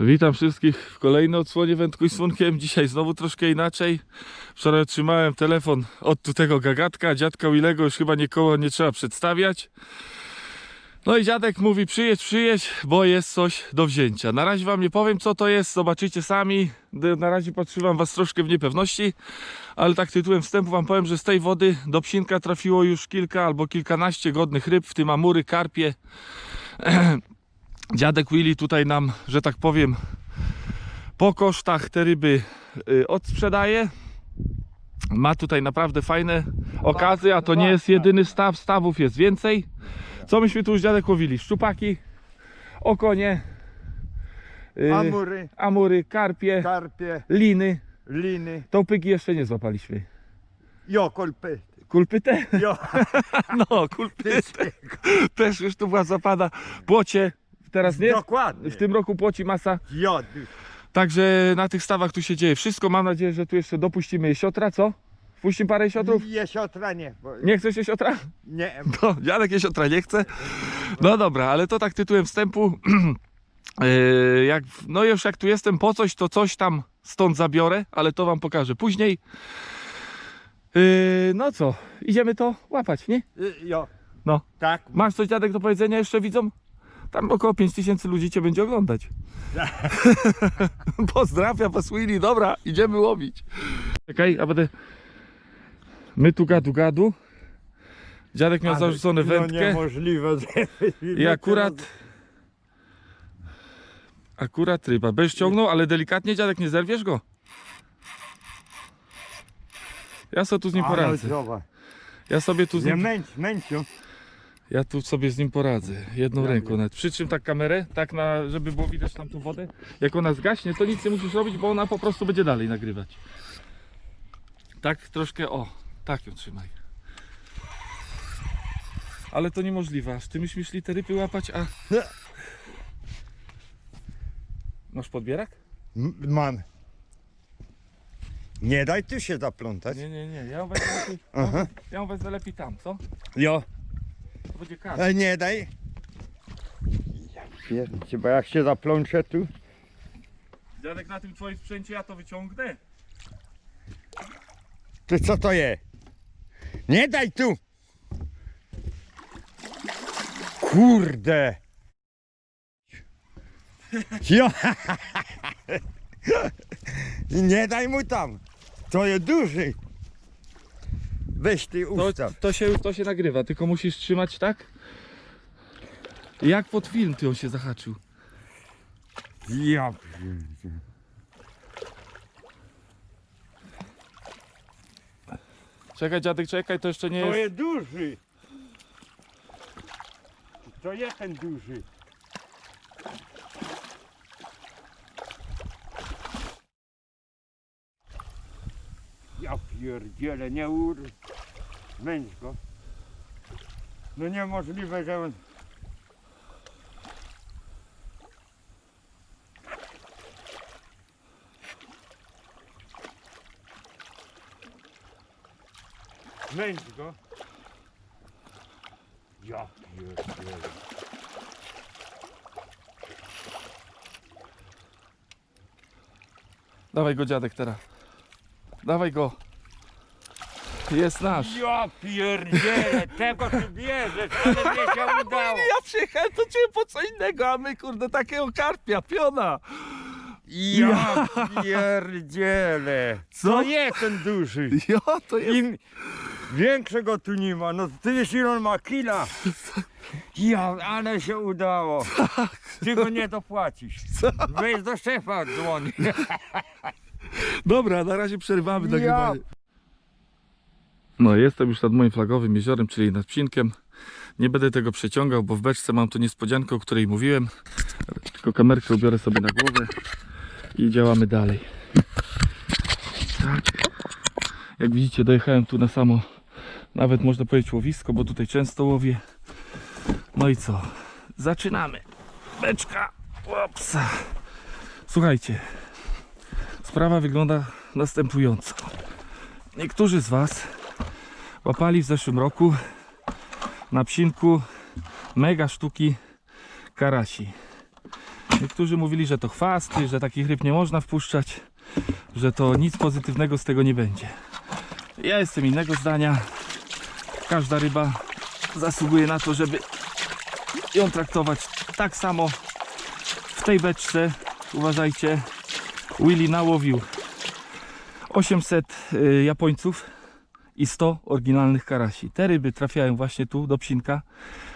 Witam wszystkich w kolejnej odsłonie Wędkuj z. Dzisiaj znowu troszkę inaczej. Wczoraj otrzymałem telefon od tutego gagatka, dziadka Willego, już chyba nikogo nie trzeba przedstawiać. No i dziadek mówi przyjedź, przyjedź, bo jest coś do wzięcia. Na razie wam nie powiem co to jest, zobaczycie sami. Na razie potrzymam was troszkę w niepewności, ale tak tytułem wstępu wam powiem, że z tej wody do psinka trafiło już kilka albo kilkanaście godnych ryb, w tym amury, karpie. Dziadek Willy tutaj nam, że tak powiem, po kosztach te ryby y, odsprzedaje. Ma tutaj naprawdę fajne okazje, a to nie jest jedyny staw, stawów jest więcej. Co myśmy tu już dziadek łowili? Szczupaki, okonie, y, Amury, amury, karpie, karpie, liny. liny, Tołpyki jeszcze nie złapaliśmy. jo, kolpy. Kulpy te? Jo, No, kulpy te. też już tu była zapada. Płocie, teraz nie? dokładnie. W tym roku płoci masa. Jo, Także na tych stawach tu się dzieje wszystko. Mam nadzieję, że tu jeszcze dopuścimy jesiotra, co? Wpuścimy parę jesiotrów? jesiotra nie, bo Nie chcesz jesiotra? nie, No, dziadek jesiotra nie chce. No dobra, ale to tak tytułem wstępu. Yy, jak, no już jak tu jestem po coś, to coś tam stąd zabiorę, ale to wam pokażę później. Yy, no co, idziemy to łapać, nie? Y, jo. No. Tak, Masz coś dziadek do powiedzenia jeszcze widzom? Tam około 5000 ludzi cię będzie oglądać. Pozdrawiam was Willy, dobra, idziemy łowić. Czekaj, a będę... My tu gadu gadu. Dziadek miał Ale zarzucone No wędkę niemożliwe. i akurat... Akurat ryba. Będziesz ciągnął, ale delikatnie dziadek, nie zerwiesz go? Ja sobie tu z nim poradzę. Ja sobie tu z Nie nim męcz, męciu. Ja tu sobie z nim poradzę. Jedną ręką nawet. Przytrzym tak kamerę, tak na, żeby było widać tam tą wodę. Jak ona zgaśnie, to nic nie musisz robić, bo ona po prostu będzie dalej nagrywać. Tak troszkę, o, tak ją trzymaj. Ale to niemożliwe, aż ty myślisz te ryby łapać, a... Masz podbierak? M- Mam. Nie daj tu się zaplątać. Nie, nie, nie, ja ją wezmę lepiej, Aha. ja ją wezmę lepiej tam, co? Jo, będzie nie daj. Ja pierdzie, bo jak się zaplączę tu. Dziadek na tym twoim sprzęcie ja to wyciągnę. Ty co to je? Nie daj tu! Kurde! Jo! Nie daj mu tam! To jest duży! Weź ty To, ustaw. to, się, to się nagrywa, tylko musisz trzymać tak. Jak pod film ty on się zahaczył. Ja pierdzie. Czekaj dziadek, czekaj, to jeszcze nie To jest. jest duży! To jest ten duży. Ja pierdzielę, nie ur... Męcz go. No niemożliwe, że on... Męcz go. Ja pierdzielę. Dawaj go dziadek teraz. Dawaj go. Jest nasz. Ja pierdzielę, tego ty bierzesz, ale mnie się udało. Ja przyjechałem do ciebie po co innego, a my kurde takiego karpia, piona. Ja pierdzielę. Co? To jest ten duży. Ja to jest. Im większego tu nie ma. No ty ile on ma kila. Ja, ale się udało. Ty go nie dopłacisz. Weź do szefa dzwoni. Dobra, na razie przerywamy nagrywanie. No jestem już nad moim flagowym jeziorem, czyli nad Psinkiem. Nie będę tego przeciągał, bo w beczce mam tu niespodziankę, o której mówiłem. Tylko kamerkę ubiorę sobie na głowę i działamy dalej. Tak. Jak widzicie, dojechałem tu na samo, nawet można powiedzieć łowisko, bo tutaj często łowię. No i co? Zaczynamy. Beczka. Opsa. Słuchajcie, sprawa wygląda następująco. Niektórzy z Was łapali w zeszłym roku na psinku mega sztuki karasi. Niektórzy mówili, że to chwasty, że takich ryb nie można wpuszczać, że to nic pozytywnego z tego nie będzie. Ja jestem innego zdania. Każda ryba zasługuje na to, żeby ją traktować tak samo. W tej beczce, uważajcie, Willy nałowił 800 y, Japońców i 100 oryginalnych karasi. Te ryby trafiają właśnie tu do psinka.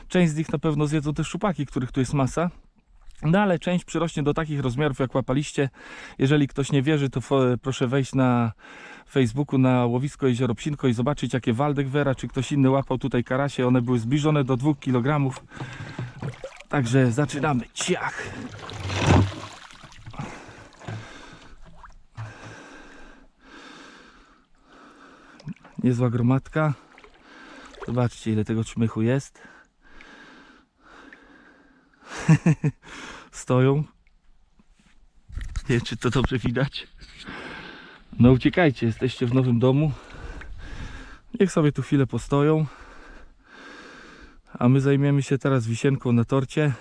Część z nich na pewno zjedzą te szczupaki, których tu jest masa. No ale część przyrośnie do takich rozmiarów jak łapaliście. Jeżeli ktoś nie wierzy, to proszę wejść na Facebooku na łowisko Jezioro Psinko i zobaczyć jakie Waldek Vera czy ktoś inny łapał tutaj karasie. One były zbliżone do 2 kg. Także zaczynamy. Ciach! Niezła gromadka. Zobaczcie ile tego czmychu jest. Stoją. Nie wiem czy to dobrze widać. No uciekajcie, jesteście w nowym domu. Niech sobie tu chwilę postoją. A my zajmiemy się teraz wisienką na torcie.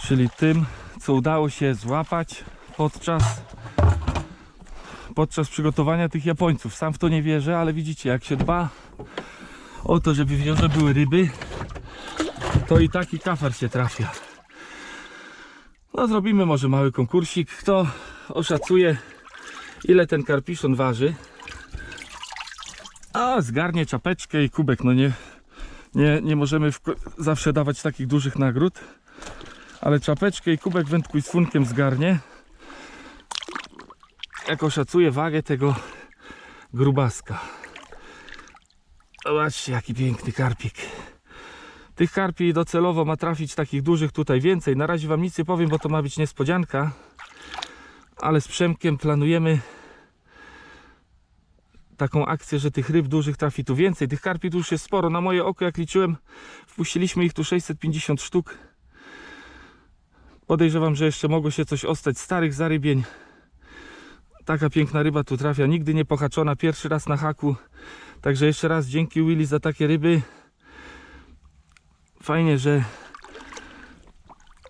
Czyli tym, co udało się złapać podczas podczas przygotowania tych Japońców. Sam w to nie wierzę, ale widzicie, jak się dba o to, żeby w jeziorze były ryby, to i taki kafar się trafia. No zrobimy może mały konkursik. Kto oszacuje, ile ten karpiszon waży? A, zgarnie czapeczkę i kubek. No nie, nie, nie możemy zawsze dawać takich dużych nagród. Ale czapeczkę i kubek wędkuj z funkiem zgarnie jak oszacuję wagę tego grubaska. Zobaczcie jaki piękny karpik. Tych karpi docelowo ma trafić takich dużych tutaj więcej. Na razie wam nic nie powiem, bo to ma być niespodzianka. Ale z Przemkiem planujemy taką akcję, że tych ryb dużych trafi tu więcej. Tych karpi tu już jest sporo. Na moje oko jak liczyłem, wpuściliśmy ich tu 650 sztuk. Podejrzewam, że jeszcze mogło się coś ostać starych zarybień. Taka piękna ryba tu trafia, nigdy nie pohaczona, pierwszy raz na haku. Także jeszcze raz dzięki Willy za takie ryby. Fajnie, że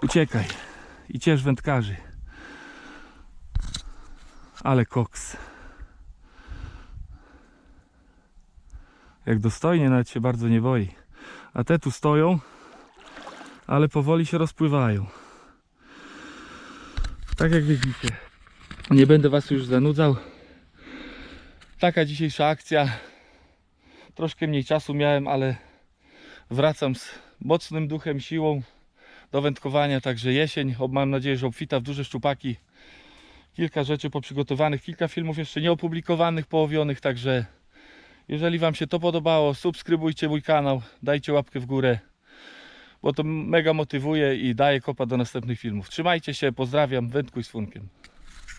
uciekaj i ciesz wędkarzy. Ale koks. Jak dostojnie, nawet się bardzo nie boi. A te tu stoją, ale powoli się rozpływają. Tak jak widzicie. Nie będę Was już zanudzał. Taka dzisiejsza akcja. Troszkę mniej czasu miałem, ale wracam z mocnym duchem, siłą do wędkowania. Także jesień, mam nadzieję, że obfita w duże szczupaki. Kilka rzeczy poprzygotowanych, kilka filmów jeszcze nieopublikowanych, połowionych. Także jeżeli Wam się to podobało, subskrybujcie mój kanał, dajcie łapkę w górę, bo to mega motywuje i daje kopa do następnych filmów. Trzymajcie się, pozdrawiam, wędkuj z funkiem.